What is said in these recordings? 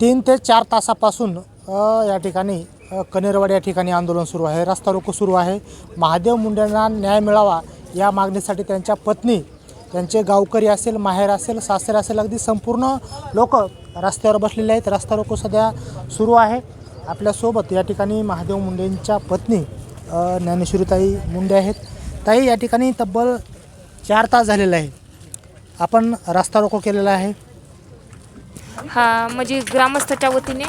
तीन ते चार तासापासून या ठिकाणी कनेरवाड या ठिकाणी आंदोलन सुरू आहे. रस्ता रोको सुरू आहे. महादेव मुंडेंना न्याय मिळावा या मागणीसाठी त्यांच्या पत्नी त्यांचे गावकरी असेल माहेर असेल सासरे असेल अगदी संपूर्ण लोक रस्त्यावर बसलेले आहेत. रस्ता रोको सध्या सुरू आहे. आपल्यासोबत या ठिकाणी महादेव मुंडेंच्या पत्नी ज्ञानेश्वरीताई मुंडे आहेत. ताई या ठिकाणी तब्बल चार तास झालेला आहे. आपण रस्ता रोको केलेला आहे. हा म्हणजे ग्रामस्थाच्या वतीने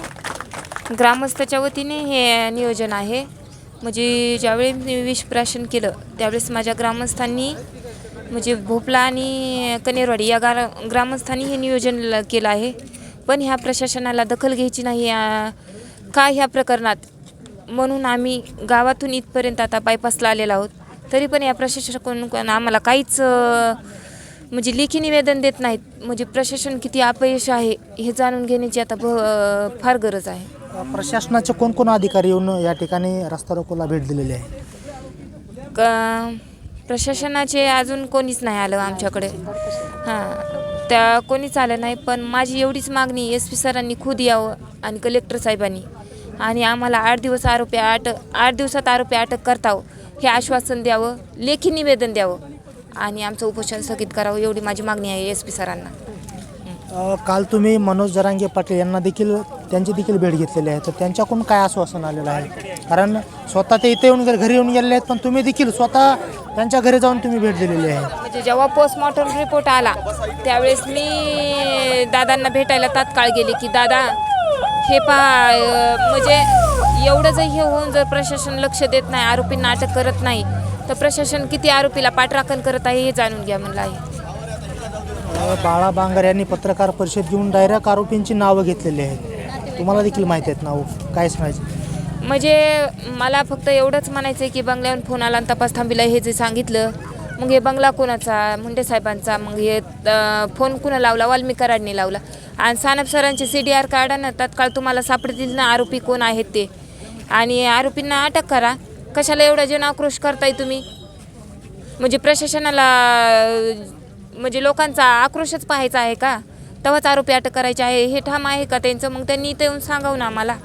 ग्रामस्थाच्या वतीने हे नियोजन आहे. म्हणजे ज्यावेळी मी विषप्राशन केलं त्यावेळेस माझ्या ग्रामस्थांनी म्हणजे भोपला आणि कनेरवाडी या गारा ग्रामस्थांनी हे नियोजन ल- केलं आहे. पण ह्या प्रशासनाला दखल घ्यायची नाही का ह्या प्रकरणात? म्हणून आम्ही गावातून इथपर्यंत आता बायपासला आलेलो आहोत. तरी पण या प्रशासनाकडून आम्हाला काहीच म्हणजे लेखी निवेदन देत नाहीत. म्हणजे प्रशासन किती अपयश आहे हे जाणून घेण्याची आता भ फार गरज आहे. प्रशासनाचे कोण कोण अधिकारी येऊन या ठिकाणी रस्ता रोकोला भेट दिलेली आहे? क प्रशासनाचे अजून कोणीच नाही आलं आमच्याकडे. हां त्या कोणीच आलं नाही पण माझी एवढीच मागणी एस पी सरांनी खुद यावं आणि कलेक्टर साहेबांनी. आणि आम्हाला आठ दिवस आरोपी अटक आठ दिवसात आरोपी अटक करताव हे आश्वासन द्यावं लेखी निवेदन द्यावं. आणि आमचं उपोषण स्थगित करावं एवढी माझी मागणी आहे एस पी सरांना. अ, काल तुम्ही मनोज जरांगे पाटील यांना देखील त्यांची देखील भेट घेतलेली आहे. तर त्यांच्याकडून काय आश्वासन आलेलं आहे? कारण स्वतः ते इथे येऊन घरी येऊन गेलेले आहेत पण तुम्ही देखील स्वतः त्यांच्या घरी जाऊन तुम्ही भेट दिलेली आहे. म्हणजे जेव्हा पोस्टमॉर्टम रिपोर्ट आला त्यावेळेस मी दादांना भेटायला तात्काळ गेले की दादा हे पा म्हणजे एवढं जर हे होऊन जर प्रशासन लक्ष देत नाही आरोपींना अटक करत नाही तर प्रशासन किती आरोपीला पाठराखण करत आहे हे जाणून घ्या म्हणलं आहे. बाळा बांगर यांनी पत्रकार परिषद घेऊन डायरेक्ट आरोपींची नावं घेतलेली आहेत. तुम्हाला देखील माहिती आहेत नावं काय सांगायचं? म्हणजे मला फक्त एवढंच म्हणायचं आहे की बंगल्यावर फोन आला आणि तपास थांबिला हे जे सांगितलं मग हे बंगला कोणाचा? मुंडे साहेबांचा. मग हे अं, फोन कुणा लावला? वाल्मिक कराडने लावला. आणि सानप सरांचे सी डी आर काढा ना तात्काळ तुम्हाला सापडतील ना आरोपी कोण आहेत ते. आणि आरोपींना अटक करा. कशाला एवढा जन आक्रोश करताय तुम्ही? म्हणजे प्रशासनाला म्हणजे लोकांचा आक्रोशच पाहायचा आहे का? तेव्हाच आरोपी अटक करायचे आहे. हे ठाम आहे का त्यांचं? मग त्यांनी इथं येऊन सांगावं ना आम्हाला.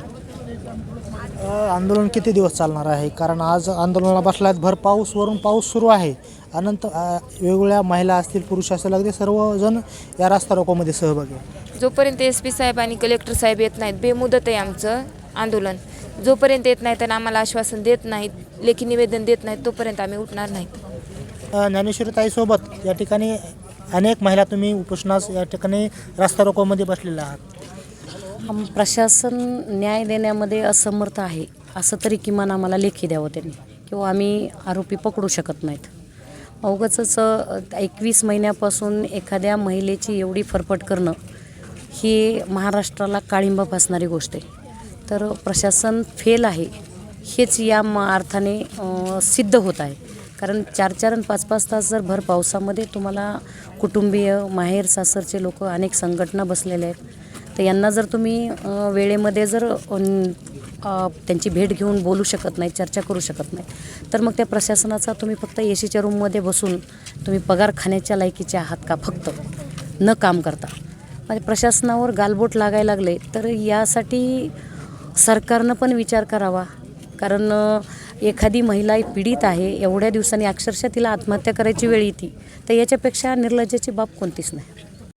आंदोलन किती दिवस चालणार आहे? कारण आज आंदोलनाला बसलात भर पाऊस वरून पाऊस सुरू आहे. अनंत वेगवेगळ्या महिला असतील पुरुष असेल अगदी सर्वजण या रस्ता रोकोमध्ये सहभागी. जोपर्यंत एस पी साहेब आणि कलेक्टर साहेब येत नाहीत बेमुदत आहे आमचं आंदोलन. जोपर्यंत येत नाहीत आणि आम्हाला आश्वासन देत नाहीत लेखी निवेदन देत नाहीत तोपर्यंत आम्ही उठणार नाहीत ज्ञानेश्वरीताईसोबत या ठिकाणी अनेक महिला तुम्ही उपोषणास या ठिकाणी रस्ता रोकोमध्ये बसलेल्या आहात. आम- प्रशासन न्याय देण्यामध्ये असमर्थ आहे असं तरी किमान आम्हाला लेखी द्यावं त्यांनी किंवा आम्ही आरोपी पकडू शकत नाहीत. अवघच एकवीस महिन्यापासून एखाद्या महिलेची एवढी फरफट करणं ही महाराष्ट्राला काळिंबा फासणारी गोष्ट आहे. तर प्रशासन फेल आहे हेच या म अर्थाने सिद्ध होत आहे. कारण चार चार आणि पाच पाच तास जर भर पावसामध्ये तुम्हाला कुटुंबीय माहेर सासरचे लोक अनेक संघटना बसलेले आहेत तर यांना जर तुम्ही वेळेमध्ये जर त्यांची भेट घेऊन बोलू शकत नाही चर्चा करू शकत नाही तर मग त्या प्रशासनाचा तुम्ही फक्त ए सीच्या रूममध्ये बसून तुम्ही पगार खाण्याच्या लायकीचे आहात का? फक्त न काम करता. म्हणजे प्रशासनावर गालबोट लागायला लागले तर यासाठी सरकारनं पण विचार करावा. कारण एखादी महिला पीडित आहे एवढ्या दिवसांनी अक्षरशः तिला आत्महत्या करायची वेळ येते तर याच्यापेक्षा निर्लज्जाची बाब कोणतीच नाही.